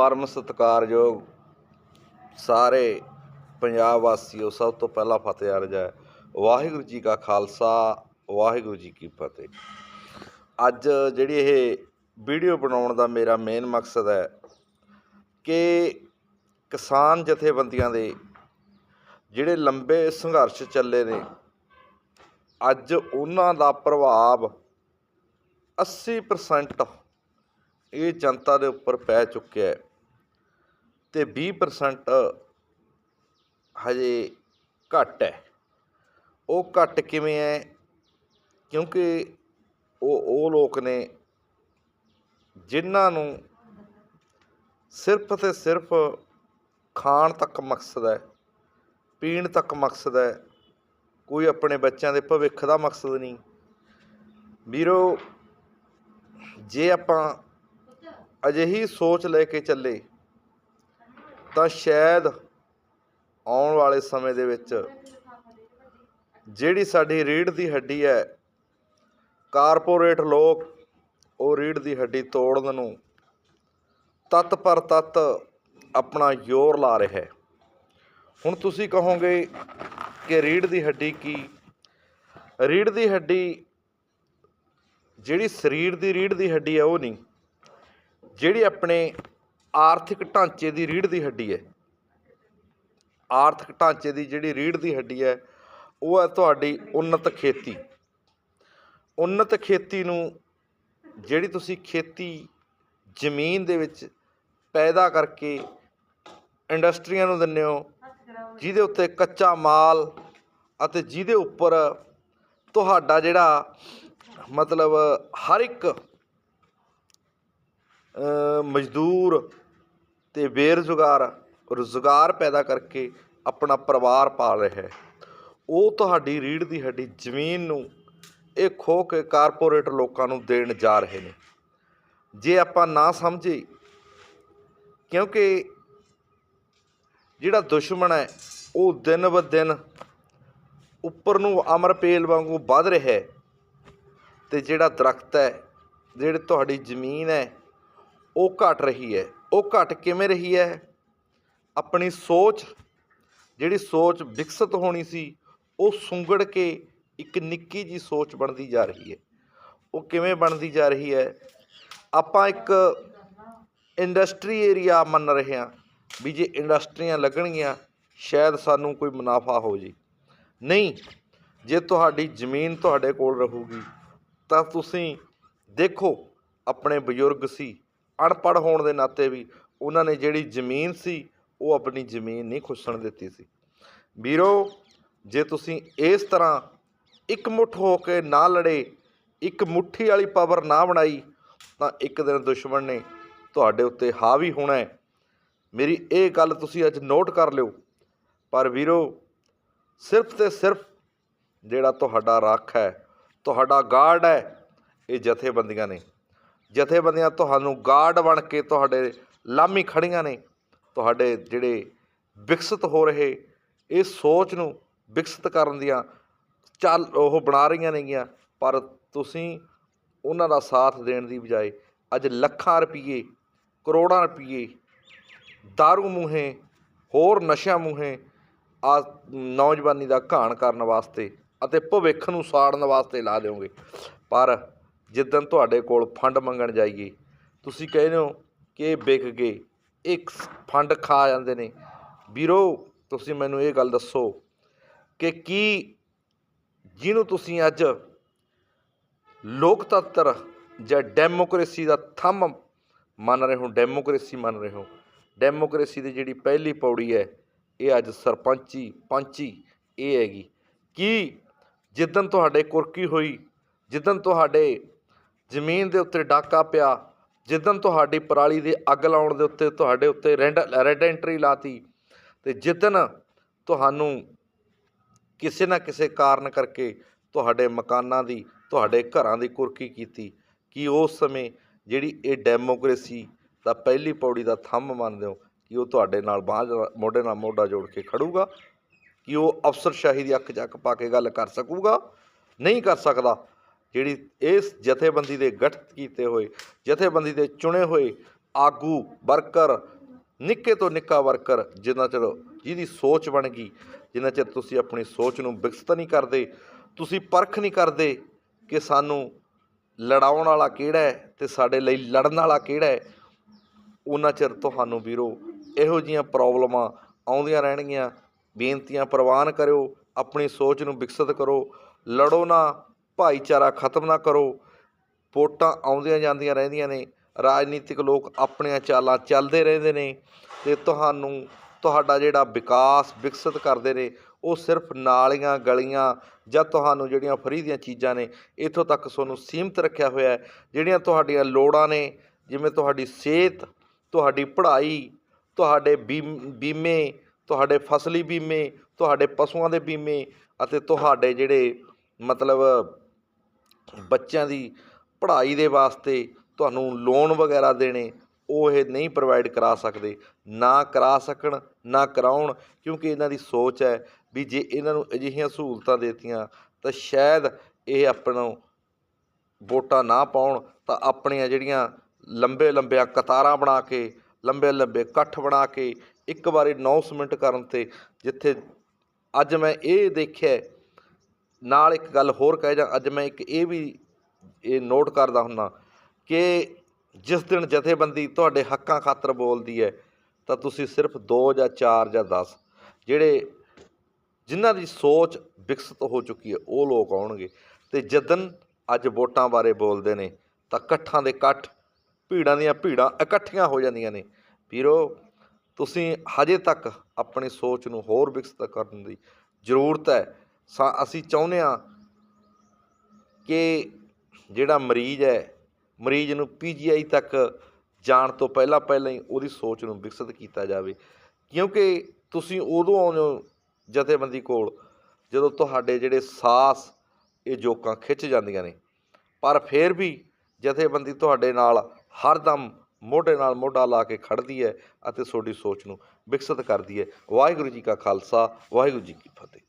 ਪਰਮ ਸਤਿਕਾਰਯੋਗ ਸਾਰੇ ਪੰਜਾਬ ਵਾਸੀਓ, ਸਭ ਤੋਂ ਪਹਿਲਾਂ ਫਤਿਹ ਅਰਜ ਹੈ। ਵਾਹਿਗੁਰੂ ਜੀ ਕਾ ਖਾਲਸਾ, ਵਾਹਿਗੁਰੂ ਜੀ ਕੀ ਫਤਿਹ। ਅੱਜ ਜਿਹੜੀ ਇਹ ਵੀਡੀਓ ਬਣਾਉਣ ਦਾ ਮੇਰਾ ਮੇਨ ਮਕਸਦ ਹੈ ਕਿ ਕਿਸਾਨ ਜਥੇਬੰਦੀਆਂ ਦੇ ਜਿਹੜੇ ਲੰਬੇ ਸੰਘਰਸ਼ ਚੱਲੇ ਨੇ, ਅੱਜ ਉਹਨਾਂ ਦਾ ਪ੍ਰਭਾਵ 80% ਇਹ ਜਨਤਾ ਦੇ ਉੱਪਰ ਪੈ ਚੁੱਕਿਆ ਹੈ। ਤੇ 20% ਹਜੇ ਘੱਟ ਹੈ। ਉਹ ਘੱਟ ਕਿਵੇਂ ਹੈ? ਕਿਉਂਕਿ ਉਹ ਉਹ ਲੋਕ ਨੇ ਜਿਨ੍ਹਾਂ ਨੂੰ ਸਿਰਫ ਤੇ ਸਿਰਫ ਖਾਣ ਤੱਕ ਮਕਸਦ ਹੈ, ਪੀਣ ਤੱਕ ਮਕਸਦ ਹੈ, ਕੋਈ ਆਪਣੇ ਬੱਚਿਆਂ ਦੇ ਭਵਿੱਖ ਦਾ ਮਕਸਦ ਨਹੀਂ। ਵੀਰੋ, ਜੇ ਆਪਾਂ ਅਜਿਹੀ ਸੋਚ ਲੈ ਕੇ ਚੱਲੇ ਤਾਂ ਸ਼ਾਇਦ ਆਉਣ ਵਾਲੇ ਸਮੇਂ ਦੇ ਵਿੱਚ ਜਿਹੜੀ ਸਾਡੀ ਰੀੜ੍ਹ ਦੀ ਹੱਡੀ ਹੈ, ਕਾਰਪੋਰੇਟ ਲੋਕ ਉਹ ਰੀੜ੍ਹ ਦੀ ਹੱਡੀ ਤੋੜਨ ਨੂੰ ਤਤ ਪਰ ਤਤ ਆਪਣਾ ਜ਼ੋਰ ਲਾ ਰਿਹਾ ਹੈ। ਹੁਣ ਤੁਸੀਂ ਕਹੋਗੇ ਕਿ ਰੀੜ੍ਹ ਦੀ ਹੱਡੀ ਕੀ? ਰੀੜ੍ਹ ਦੀ ਹੱਡੀ, ਜਿਹੜੀ ਸਰੀਰ ਦੀ ਰੀੜ੍ਹ ਦੀ ਹੱਡੀ ਹੈ ਉਹ ਨਹੀਂ। ਜਿਹੜੀ ਆਪਣੇ ਆਰਥਿਕ ਢਾਂਚੇ ਦੀ ਰੀੜ ਦੀ ਹੱਡੀ ਹੈ। ਆਰਥਿਕ ਢਾਂਚੇ ਦੀ ਜਿਹੜੀ ਰੀੜ ਦੀ ਹੱਡੀ ਹੈ, ਉਹ ਹੈ ਤੁਹਾਡੀ ਉન્નਤ ਖੇਤੀ। ਉન્નਤ ਖੇਤੀ ਨੂੰ ਜਿਹੜੀ ਤੁਸੀਂ ਖੇਤੀ ਜ਼ਮੀਨ ਦੇ ਵਿੱਚ ਪੈਦਾ ਕਰਕੇ ਇੰਡਸਟਰੀਆਂ ਨੂੰ ਦਿੰਦੇ ਹੋ, ਜਿਹਦੇ ਉੱਤੇ ਕੱਚਾ ਮਾਲ ਅਤੇ ਜਿਹਦੇ ਉੱਪਰ ਤੁਹਾਡਾ ਜਿਹੜਾ ਮਤਲਬ ਹਰ ਇੱਕ ਮਜ਼ਦੂਰ ਤੇ ਬੇਰੁਜ਼ਗਾਰ, ਰੁਜ਼ਗਾਰ ਪੈਦਾ ਕਰਕੇ ਆਪਣਾ ਪਰਿਵਾਰ ਪਾਲ ਰਿਹਾ ਹੈ। ਉਹ ਤੁਹਾਡੀ ਰੀੜ੍ਹ ਦੀ ਹੱਡੀ, ਜ਼ਮੀਨ ਨੂੰ ਇਹ ਖੋ ਕੇ ਕਾਰਪੋਰੇਟ ਲੋਕਾਂ ਨੂੰ ਦੇਣ ਜਾ ਰਹੇ ਨੇ। ਜੇ ਆਪਾਂ ਨਾ ਸਮਝੇ ਕਿਉਂਕਿ ਜਿਹੜਾ ਦੁਸ਼ਮਣ ਹੈ, ਉਹ ਦਿਨ ਬ ਦਿਨ ਉੱਪਰ ਨੂੰ ਅਮਰ ਪੇਲ ਵਾਂਗੂ ਵੱਧ ਰਿਹਾ ਹੈ ਤੇ ਜਿਹੜਾ ਦਰਖਤ ਹੈ, ਜਿਹੜੀ ਤੁਹਾਡੀ ਜ਼ਮੀਨ ਹੈ, ਉਹ ਘਟ ਰਹੀ ਹੈ। ਉਹ ਘਟ ਕਿਵੇਂ ਰਹੀ ਹੈ? ਆਪਣੀ ਸੋਚ, ਜਿਹੜੀ ਸੋਚ ਵਿਕਸਿਤ ਹੋਣੀ ਸੀ, ਉਹ ਸੁੰਗੜ ਕੇ ਇੱਕ ਨਿੱਕੀ ਜੀ ਸੋਚ ਬਣਦੀ ਜਾ ਰਹੀ ਹੈ। ਉਹ ਕਿਵੇਂ ਬਣਦੀ ਜਾ ਰਹੀ ਹੈ? ਆਪਾਂ ਇੱਕ ਇੰਡਸਟਰੀ ਏਰੀਆ ਮੰਨ ਰਹੇ ਹਾਂ ਵੀ ਜੇ ਇੰਡਸਟਰੀਆਂ ਲੱਗਣਗੀਆਂ, ਸ਼ਾਇਦ ਸਾਨੂੰ ਕੋਈ ਮੁਨਾਫਾ ਹੋ ਜੇ। ਨਹੀਂ, ਜੇ ਤੁਹਾਡੀ ਜ਼ਮੀਨ ਤੁਹਾਡੇ ਕੋਲ ਰਹੂਗੀ, ਤਾਂ ਤੁਸੀਂ ਦੇਖੋ, ਆਪਣੇ ਬਜ਼ੁਰਗ ਸੀ ਅਨਪੜ੍ਹ ਹੋਣ ਦੇ ਨਾਤੇ ਵੀ ਉਹਨਾਂ ਨੇ ਜਿਹੜੀ ਜ਼ਮੀਨ ਸੀ, ਉਹ ਆਪਣੀ ਜ਼ਮੀਨ ਨਹੀਂ ਖੁੱਸਣ ਦਿੱਤੀ ਸੀ। ਵੀਰੋ, ਜੇ ਤੁਸੀਂ ਇਸ ਤਰ੍ਹਾਂ ਇਕਮੁੱਠ ਹੋ ਕੇ ਨਾ ਲੜੇ, ਇੱਕ ਮੁੱਠੀ ਵਾਲੀ ਪਾਵਰ ਨਾ ਬਣਾਈ, ਤਾਂ ਇੱਕ ਦਿਨ ਦੁਸ਼ਮਣ ਨੇ ਤੁਹਾਡੇ ਉੱਤੇ ਹਾਵੀ ਹੋਣਾ ਹੈ। ਮੇਰੀ ਇਹ ਗੱਲ ਤੁਸੀਂ ਅੱਜ ਨੋਟ ਕਰ ਲਿਓ। ਪਰ ਵੀਰੋ, ਸਿਰਫ ਤੇ ਸਿਰਫ ਜਿਹੜਾ ਤੁਹਾਡਾ ਰੱਖ ਹੈ, ਤੁਹਾਡਾ ਗਾਰਡ ਹੈ, ਇਹ ਜਥੇਬੰਦੀਆਂ ਨੇ ਜਥੇਬੰਦੀਆਂ ਤੁਹਾਨੂੰ ਗਾਰਡ ਬਣ ਕੇ ਤੁਹਾਡੇ ਲਾਮੀ ਖੜੀਆਂ ਨੇ, ਤੁਹਾਡੇ ਜਿਹੜੇ ਵਿਕਸਿਤ ਹੋ ਰਹੇ, ਇਹ ਸੋਚ ਨੂੰ ਵਿਕਸਿਤ ਕਰਨ ਦੀਆਂ ਚੱਲ ਉਹ ਬਣਾ ਰਹੀਆਂ ਨੇਗੀਆਂ, ਪਰ ਤੁਸੀਂ ਉਹਨਾਂ ਦਾ ਸਾਥ ਦੇਣ ਦੀ ਬਜਾਏ ਅੱਜ ਲੱਖਾਂ ਰੁਪਏ ਕਰੋੜਾਂ ਰੁਪਏ ਦਾਰੂ ਮੂਹੇ, ਹੋਰ ਨਸ਼ਿਆਂ ਮੂਹੇ ਆ ਨੌਜਵਾਨੀ ਦਾ ਘਾਣ ਕਰਨ ਵਾਸਤੇ ਅਤੇ ਭਵਿੱਖ ਨੂੰ ਸਾੜਨ ਵਾਸਤੇ ਲਾ ਦਿਓਗੇ। ਪਰ ਜਿੱਦਣ ਤੁਹਾਡੇ ਕੋਲ ਫੰਡ ਮੰਗਣ ਜਾਈਏ, ਤੁਸੀਂ ਕਹਿੰਦੇ ਹੋ ਕਿ ਇਹ ਵਿਕ ਗਏ ਇੱਕ ਫੰਡ ਖਾ ਜਾਂਦੇ ਨੇ। ਵੀਰੋ, ਤੁਸੀਂ ਮੈਨੂੰ ਇਹ ਗੱਲ ਦੱਸੋ ਕਿ ਕੀ ਜਿਹਨੂੰ ਤੁਸੀਂ ਅੱਜ ਲੋਕਤੰਤਰ ਜਾਂ ਡੈਮੋਕ੍ਰੇਸੀ ਦਾ ਥੰਮ ਮੰਨ ਰਹੇ ਹੋ, ਡੈਮੋਕ੍ਰੇਸੀ ਮੰਨ ਰਹੇ ਹੋ, ਡੈਮੋਕ੍ਰੇਸੀ ਦੀ ਜਿਹੜੀ ਪਹਿਲੀ ਪੌੜੀ ਹੈ, ਇਹ ਅੱਜ ਸਰਪੰਚੀ, ਪੰਚੀ, ਇਹ ਹੈਗੀ। ਕੀ ਜਿੱਦਣ ਤੁਹਾਡੇ ਕੁਰਕੀ ਹੋਈ, ਜਿੱਦਣ ਤੁਹਾਡੇ ਜ਼ਮੀਨ ਦੇ ਉੱਤੇ ਡਾਕਾ ਪਿਆ, ਜਿੱਦਣ ਤੁਹਾਡੀ ਪਰਾਲੀ ਦੇ ਅੱਗ ਲਾਉਣ ਦੇ ਉੱਤੇ ਤੁਹਾਡੇ ਉੱਤੇ ਰੈਂਡ, ਰੈਡ ਐਂਟਰੀ ਲਾਤੀ, ਤੇ ਜਿੱਦਣ ਤੁਹਾਨੂੰ ਕਿਸੇ ਨਾ ਕਿਸੇ ਕਾਰਨ ਕਰਕੇ ਤੁਹਾਡੇ ਮਕਾਨਾਂ ਦੀ, ਤੁਹਾਡੇ ਘਰਾਂ ਦੀ ਕੁਰਕੀ ਕੀਤੀ, ਕਿ ਉਸ ਸਮੇਂ ਜਿਹੜੀ ਇਹ ਡੈਮੋਕ੍ਰੇਸੀ ਦਾ ਪਹਿਲੀ ਪੌੜੀ ਦਾ ਥੰਮ ਮੰਨਦੇ ਹੋ, ਕਿ ਉਹ ਤੁਹਾਡੇ ਨਾਲ ਬਾਂਝ ਮੋਢੇ ਨਾਲ ਮੋਢਾ ਜੋੜ ਕੇ ਖੜੂਗਾ? ਕਿ ਉਹ ਅਫਸਰਸ਼ਾਹੀ ਦੀ ਅੱਖ ਚੱਕ ਪਾ ਕੇ ਗੱਲ ਕਰ ਸਕੂਗਾ? ਨਹੀਂ ਕਰ ਸਕਦਾ। ਜਿਹੜੀ ਇਸ ਜਥੇਬੰਦੀ ਦੇ ਗਠਿਤ ਕੀਤੇ ਹੋਏ, ਜਥੇਬੰਦੀ ਦੇ ਚੁਣੇ ਹੋਏ ਆਗੂ, ਵਰਕਰ, ਨਿੱਕੇ ਤੋਂ ਨਿੱਕਾ ਵਰਕਰ, ਜਿੰਨਾ ਚਿਰ ਜਿਹਦੀ ਸੋਚ ਬਣ ਗਈ, ਜਿੰਨਾ ਚਿਰ ਤੁਸੀਂ ਆਪਣੀ ਸੋਚ ਨੂੰ ਵਿਕਸਿਤ ਨਹੀਂ ਕਰਦੇ, ਤੁਸੀਂ ਪਰਖ ਨਹੀਂ ਕਰਦੇ ਕਿ ਸਾਨੂੰ ਲੜਾਉਣ ਵਾਲਾ ਕਿਹੜਾ ਹੈ ਤੇ ਸਾਡੇ ਲਈ ਲੜਨ ਵਾਲਾ ਕਿਹੜਾ ਹੈ, ਉਹਨਾਂ ਚਿਰ ਤੁਹਾਨੂੰ ਵੀਰੋ ਇਹੋ ਜੀਆਂ ਪ੍ਰੋਬਲਮਾਂ ਆਉਂਦੀਆਂ ਰਹਿਣਗੀਆਂ। ਬੇਨਤੀਆਂ ਪ੍ਰਵਾਨ ਕਰਿਓ, ਆਪਣੀ ਸੋਚ ਨੂੰ ਵਿਕਸਿਤ ਕਰੋ। ਲੜੋ ਨਾ ਭਾਈਚਾਰਾ ਖਤਮ ਨਾ ਕਰੋ। ਵੋਟਾਂ ਆਉਂਦੀਆਂ ਜਾਂਦੀਆਂ ਰਹਿੰਦੀਆਂ ਨੇ। ਰਾਜਨੀਤਿਕ ਲੋਕ ਆਪਣੀਆਂ ਚਾਲਾਂ ਚੱਲਦੇ ਰਹਿੰਦੇ ਨੇ ਅਤੇ ਤੁਹਾਨੂੰ ਤੁਹਾਡਾ ਜਿਹੜਾ ਵਿਕਾਸ ਵਿਕਸਿਤ ਕਰਦੇ ਨੇ, ਉਹ ਸਿਰਫ ਨਾਲੀਆਂ, ਗਲੀਆਂ ਜਾਂ ਤੁਹਾਨੂੰ ਜਿਹੜੀਆਂ ਫਰੀ ਦੀਆਂ ਚੀਜ਼ਾਂ ਨੇ, ਇੱਥੋਂ ਤੱਕ ਤੁਹਾਨੂੰ ਸੀਮਤ ਰੱਖਿਆ ਹੋਇਆ ਹੈ। ਜਿਹੜੀਆਂ ਤੁਹਾਡੀਆਂ ਲੋੜਾਂ ਨੇ, ਜਿਵੇਂ ਤੁਹਾਡੀ ਸਿਹਤ, ਤੁਹਾਡੀ ਪੜ੍ਹਾਈ, ਤੁਹਾਡੇ ਬੀਮ, ਬੀਮੇ, ਤੁਹਾਡੇ ਫਸਲੀ ਬੀਮੇ, ਤੁਹਾਡੇ ਪਸ਼ੂਆਂ ਦੇ ਬੀਮੇ ਅਤੇ ਤੁਹਾਡੇ ਜਿਹੜੇ ਮਤਲਬ ਬੱਚਿਆਂ ਦੀ ਪੜ੍ਹਾਈ ਦੇ ਵਾਸਤੇ ਤੁਹਾਨੂੰ ਲੋਨ ਵਗੈਰਾ ਦੇਣੇ, ਉਹ ਇਹ ਨਹੀਂ ਪ੍ਰੋਵਾਈਡ ਕਰਾ ਸਕਦੇ। ਨਾ ਕਰਾ ਸਕਣ, ਨਾ ਕਰਾਉਣ, ਕਿਉਂਕਿ ਇਹਨਾਂ ਦੀ ਸੋਚ ਹੈ ਵੀ ਜੇ ਇਹਨਾਂ ਨੂੰ ਅਜਿਹੀਆਂ ਸਹੂਲਤਾਂ ਦੇਤੀਆਂ, ਤਾਂ ਸ਼ਾਇਦ ਇਹ ਆਪਣਾ ਵੋਟਾਂ ਨਾ ਪਾਉਣ, ਤਾਂ ਆਪਣੀਆਂ ਜਿਹੜੀਆਂ ਲੰਬੇ ਲੰਬੀਆਂ ਕਤਾਰਾਂ ਬਣਾ ਕੇ ਲੰਬੇ ਲੰਬੇ ਇਕੱਠ ਬਣਾ ਕੇ, ਇੱਕ ਵਾਰੀ ਅਨਾਉਂਸਮੈਂਟ ਕਰਨ ਤੇ, ਜਿੱਥੇ ਅੱਜ ਮੈਂ ਇਹ ਦੇਖਿਆ ਨਾਲ ਇੱਕ ਗੱਲ ਹੋਰ ਕਹਿ ਜਾਂ, ਅੱਜ ਮੈਂ ਇੱਕ ਇਹ ਵੀ ਇਹ ਨੋਟ ਕਰਦਾ ਹੁੰਨਾ ਕਿ ਜਿਸ ਦਿਨ ਜਥੇਬੰਦੀ ਤੁਹਾਡੇ ਹੱਕਾਂ ਖਾਤਰ ਬੋਲਦੀ ਹੈ, ਤਾਂ ਤੁਸੀਂ ਸਿਰਫ 2 ਜਾਂ 4 ਜਾਂ 10 ਜਿਹੜੇ ਜਿਨ੍ਹਾਂ ਦੀ ਸੋਚ ਵਿਕਸਿਤ ਹੋ ਚੁੱਕੀ ਹੈ, ਉਹ ਲੋਕ ਆਉਣਗੇ। ਤੇ ਜਦਨ ਅੱਜ ਵੋਟਾਂ ਬਾਰੇ ਬੋਲਦੇ ਨੇ, ਤਾਂ ਇਕੱਠਾਂ ਦੇ ਇਕੱਠ ਭੀੜਾਂ ਦੀਆਂ ਭੀੜਾਂ ਇਕੱਠੀਆਂ ਹੋ ਜਾਂਦੀਆਂ ਨੇ। ਵੀਰੋ, ਤੁਸੀਂ ਹਜੇ ਤੱਕ ਆਪਣੀ ਸੋਚ ਨੂੰ ਹੋਰ ਵਿਕਸਿਤ ਕਰਨ ਦੀ ਜ਼ਰੂਰਤ ਹੈ। ਅਸੀਂ ਚਾਹੁੰਦੇ ਹਾਂ ਕਿ ਜਿਹੜਾ ਮਰੀਜ਼ ਹੈ, ਮਰੀਜ਼ ਨੂੰ ਪੀਜੀਆਈ ਤੱਕ ਜਾਣ ਤੋਂ ਪਹਿਲਾਂ ਪਹਿਲਾਂ ਹੀ ਉਹਦੀ ਸੋਚ ਨੂੰ ਵਿਕਸਿਤ ਕੀਤਾ ਜਾਵੇ। ਕਿਉਂਕਿ ਤੁਸੀਂ ਉਦੋਂ ਆਉਂਦੇ ਹੋ ਜਥੇਬੰਦੀ ਕੋਲ ਜਦੋਂ ਤੁਹਾਡੇ ਜਿਹੜੇ ਸਾਸ ਇਹ ਜੋਕਾਂ ਖਿੱਚ ਜਾਂਦੀਆਂ ਨੇ। ਪਰ ਫਿਰ ਵੀ ਜਥੇਬੰਦੀ ਤੁਹਾਡੇ ਨਾਲ ਹਰਦਮ ਮੋਢੇ ਨਾਲ ਮੋਢਾ ਲਾ ਕੇ ਖੜਦੀ ਹੈ ਅਤੇ ਤੁਹਾਡੀ ਸੋਚ ਨੂੰ ਵਿਕਸਿਤ ਕਰਦੀ ਹੈ। ਵਾਹਿਗੁਰੂ ਜੀ ਕਾ ਖਾਲਸਾ, ਵਾਹਿਗੁਰੂ ਜੀ ਕੀ ਫਤਿਹ।